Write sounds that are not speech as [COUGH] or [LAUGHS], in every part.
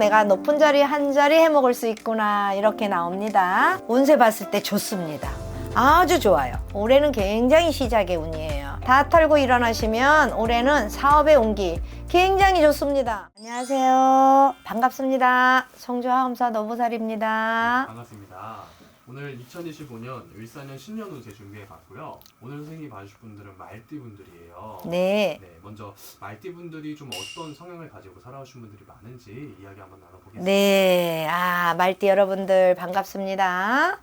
내가 높은 자리 한 자리 해 먹을 수 있구나 이렇게 나옵니다. 운세 봤을 때 좋습니다. 아주 좋아요. 올해는 굉장히 시작의 운이에요. 다 털고 일어나시면 올해는 사업의 운기 굉장히 좋습니다. 안녕하세요. 반갑습니다. 성주하엄사 노부살입니다. 반갑습니다. 오늘 2025년 을사년 신년 운세 준비해 봤고요. 오늘 선생님이 봐주실 분들은 말띠 분들이에요. 네. 네, 먼저 말띠 분들이 좀 어떤 성향을 가지고 살아오신 분들이 많은지 이야기 한번 나눠보겠습니다. 네, 아, 말띠 여러분들 반갑습니다.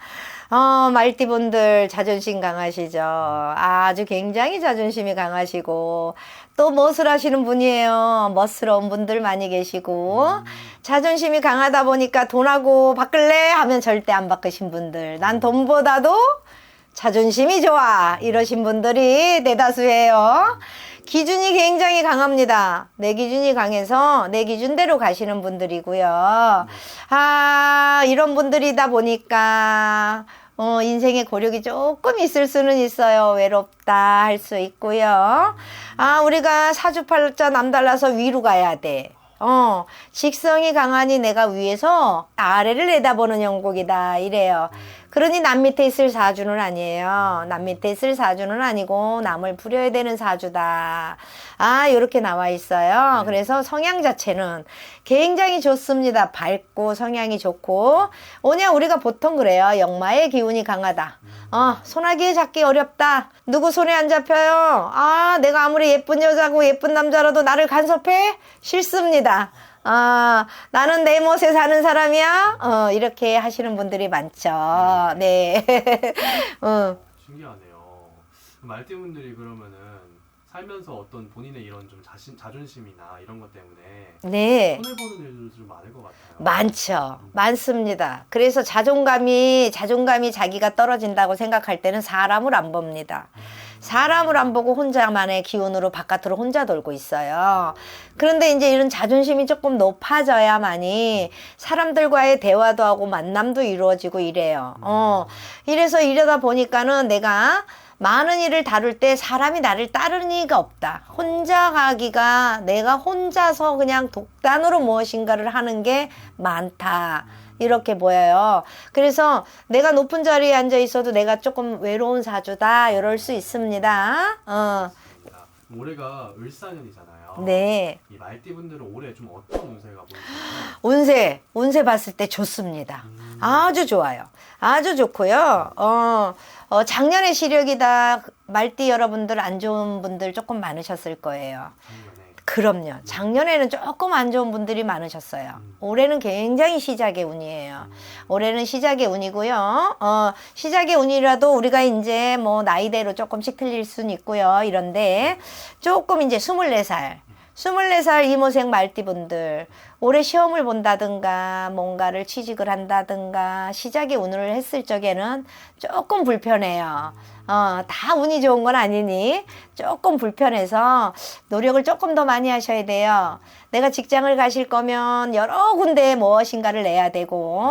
어, 말띠 분들 자존심 강하시죠. 아주 굉장히 자존심이 강하시고, 또 멋을 하시는 분이에요. 멋스러운 분들 많이 계시고, 자존심이 강하다 보니까 돈하고 바꿀래? 하면 절대 안 바꾸신 분들. 난 돈보다도 자존심이 좋아. 이러신 분들이 대다수예요. 기준이 굉장히 강합니다. 내 기준이 강해서 내 기준대로 가시는 분들이고요. 아, 이런 분들이다 보니까, 어, 인생의 고력이 조금 있을 수는 있어요. 외롭다 할 수 있고요. 아, 우리가 사주팔자 남달라서 위로 가야 돼. 어, 직성이 강하니 내가 위에서 아래를 내다보는 영국이다. 이래요. 그러니 남 밑에 있을 사주는 아니에요. 남 밑에 있을 사주는 아니고 남을 부려야 되는 사주다. 아, 이렇게 나와 있어요. 그래서 성향 자체는 굉장히 좋습니다. 밝고 성향이 좋고. 뭐냐, 우리가 보통 그래요. 역마의 기운이 강하다. 어, 소나기에 잡기 어렵다. 누구 손에 안 잡혀요? 아, 내가 아무리 예쁜 여자고 예쁜 남자라도 나를 간섭해? 싫습니다. 아, 나는 내 멋에 사는 사람이야? 어, 이렇게 하시는 분들이 많죠. 네. [LAUGHS] 어, 신기하네요. 말띠 분들이 그러면은 살면서 어떤 본인의 이런 좀 자신 자존심이나 이런 것 때문에 네. 손해 보는 일들도 좀 많을 것 같아요. 많죠. 많습니다. 그래서 자존감이, 자존감이 자기가 떨어진다고 생각할 때는 사람을 안 봅니다. 사람을 안 보고 혼자만의 기운으로 바깥으로 혼자 돌고 있어요. 그런데 이제 이런 자존심이 조금 높아져야만이 사람들과의 대화도 하고 만남도 이루어지고 이래요. 어. 이래서 이러다 보니까는 내가 많은 일을 다룰 때 사람이 나를 따르는 이가 없다. 혼자 가기가 내가 혼자서 그냥 독단으로 무엇인가를 하는 게 많다. 이렇게 보여요. 그래서 내가 높은 자리에 앉아 있어도 내가 조금 외로운 사주다. 이럴 수 있습니다. 어, 올해가 을사년이잖아요. 네. 이 말띠 분들은 올해 좀 어떤 운세가 보이시나요? 운세, 운세 봤을 때 좋습니다. 아주 좋아요. 아주 좋고요. 어, 어, 작년의 시력이다. 말띠 여러분들 안 좋은 분들 조금 많으셨을 거예요. 작년에 그럼요. 작년에는 조금 안 좋은 분들이 많으셨어요. 올해는 굉장히 시작의 운이에요. 올해는 시작의 운이고요. 어, 시작의 운이라도 우리가 이제 뭐 나이대로 조금씩 틀릴 수는 있고요. 이런데 조금 이제 24살. 24살 이모생 말띠분들 올해 시험을 본다든가 뭔가를 취직을 한다든가 시작의 운을 했을 적에는 조금 불편해요. 어, 다 운이 좋은 건 아니니 조금 불편해서 노력을 조금 더 많이 하셔야 돼요. 내가 직장을 가실 거면 여러 군데에 무엇인가를 내야 되고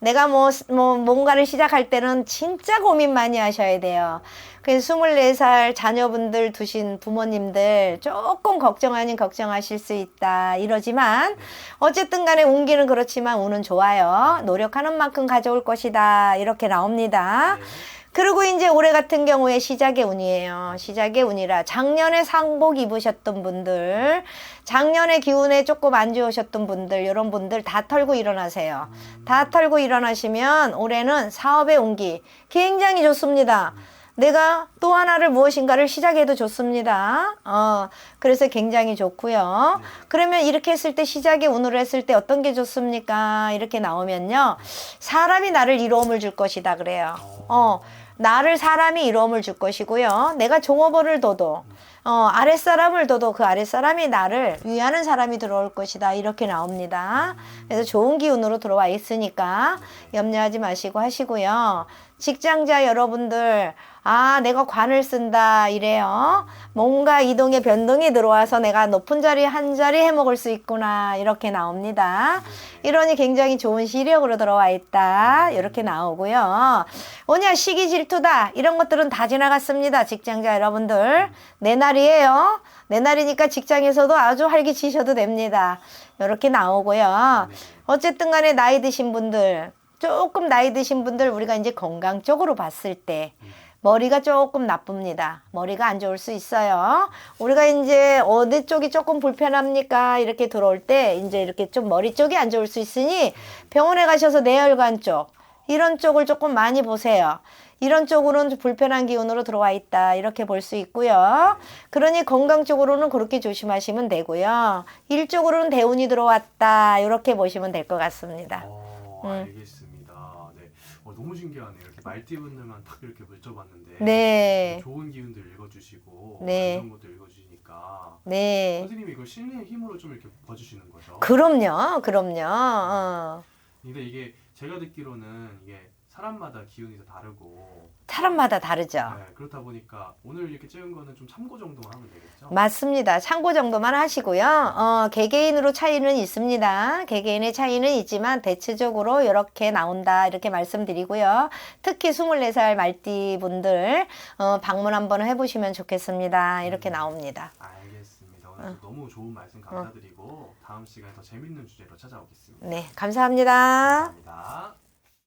내가 뭐, 뭐 뭔가를 시작할 때는 진짜 고민 많이 하셔야 돼요. 그래서 24살 자녀분들 두신 부모님들 조금 걱정 아닌 걱정하실 수 있다 이러지만 어쨌든 간에 운기는 그렇지만 운은 좋아요. 노력하는 만큼 가져올 것이다 이렇게 나옵니다. 그리고 이제 올해 같은 경우에 시작의 운이에요. 시작의 운이라 작년에 상복 입으셨던 분들, 작년에 기운에 조금 안 좋으셨던 분들, 이런 분들 다 털고 일어나세요. 다 털고 일어나시면 올해는 사업의 운기 굉장히 좋습니다. 내가 또 하나를 무엇인가를 시작해도 좋습니다. 어, 그래서 굉장히 좋고요. 그러면 이렇게 했을 때 시작의 운으로 했을 때 어떤 게 좋습니까? 이렇게 나오면요. 사람이 나를 이로움을 줄 것이다 그래요. 어, 나를 사람이 이로움을 줄 것이고요. 내가 종업원을 둬도 어, 아랫사람을 둬도 그 아랫사람이 나를 위하는 사람이 들어올 것이다. 이렇게 나옵니다. 그래서 좋은 기운으로 들어와 있으니까 염려하지 마시고 하시고요. 직장자 여러분들, 아, 내가 관을 쓴다 이래요. 뭔가 이동의 변동이 들어와서 내가 높은 자리 한 자리 해 먹을 수 있구나 이렇게 나옵니다. 이러니 굉장히 좋은 시력으로 들어와 있다 이렇게 나오고요. 뭐냐 시기 질투다 이런 것들은 다 지나갔습니다. 직장자 여러분들 내 날이에요. 내 날이니까 직장에서도 아주 활기치셔도 됩니다. 이렇게 나오고요. 어쨌든 간에 나이 드신 분들 조금 나이 드신 분들 우리가 이제 건강 쪽으로 봤을 때 머리가 조금 나쁩니다. 머리가 안 좋을 수 있어요. 우리가 이제 어느 쪽이 조금 불편합니까? 이렇게 들어올 때 이제 이렇게 좀 머리 쪽이 안 좋을 수 있으니 병원에 가셔서 뇌혈관 쪽 이런 쪽을 조금 많이 보세요. 이런 쪽으로는 좀 불편한 기운으로 들어와 있다. 이렇게 볼 수 있고요. 그러니 건강 쪽으로는 그렇게 조심하시면 되고요. 일 쪽으로는 대운이 들어왔다. 이렇게 보시면 될 것 같습니다. 어, 음. 알겠습니다. 네. 어, 너무 신기하네요. 이렇게 말띠분들만 딱 이렇게 물져봤는데 네. 좋은 기운들 읽어주시고 네. 안 좋은 것도 읽어주시니까 네. 선생님이 이걸 신의 힘으로 좀 이렇게 봐주시는 거죠. 그럼요. 그럼요. 어. 근데 이게 제가 듣기로는 이게 사람마다 기운이 다 다르고 사람마다 다르죠. 네, 그렇다 보니까 오늘 이렇게 찍은 거는 좀 참고 정도만 하면 되겠죠? 맞습니다. 참고 정도만 하시고요. 어, 개개인으로 차이는 있습니다. 개개인의 차이는 있지만 대체적으로 이렇게 나온다 이렇게 말씀드리고요. 특히 24살 말띠 분들 어, 방문 한번 해보시면 좋겠습니다. 이렇게 나옵니다. 알겠습니다. 오늘 어. 너무 좋은 말씀 감사드리고 다음 시간에 더 재밌는 주제로 찾아오겠습니다. 네, 감사합니다. 감사합니다.